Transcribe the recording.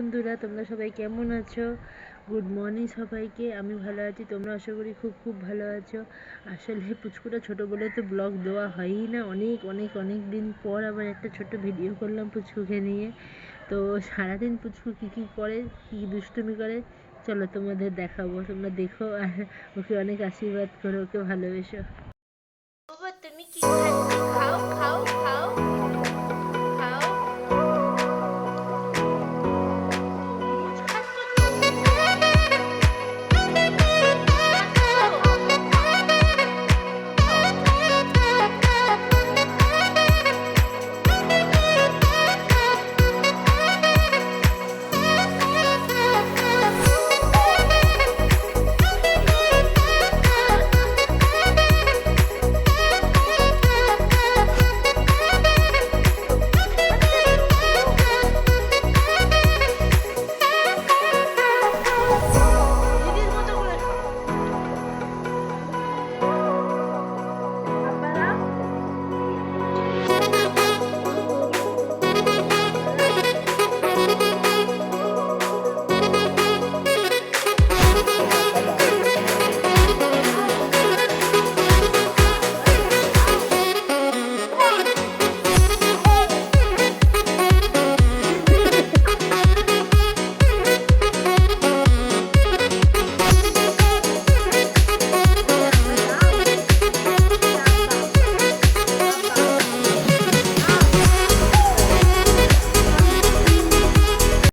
বন্ধুরা, তোমরা সবাই কেমন আছো? গুড মর্নিং সবাইকে, আমি ভালো আছি, তোমরা আশা করি খুব খুব ভালো আছো। আসলে পুচকুটা ছোটো বলে তো ব্লগ দেওয়া হয়ই না, অনেক অনেক অনেক দিন পর আবার একটা ছোট ভিডিও করলাম পুচকুকে নিয়ে। তো সারাদিন পুচকু কী কী করে, কী দুষ্টুমি করে, চলো তোমাদের দেখাবো, তোমরা দেখো, আর ওকে অনেক আশীর্বাদ করো, ওকে ভালোবেসো। তুমি কি খাও খাও।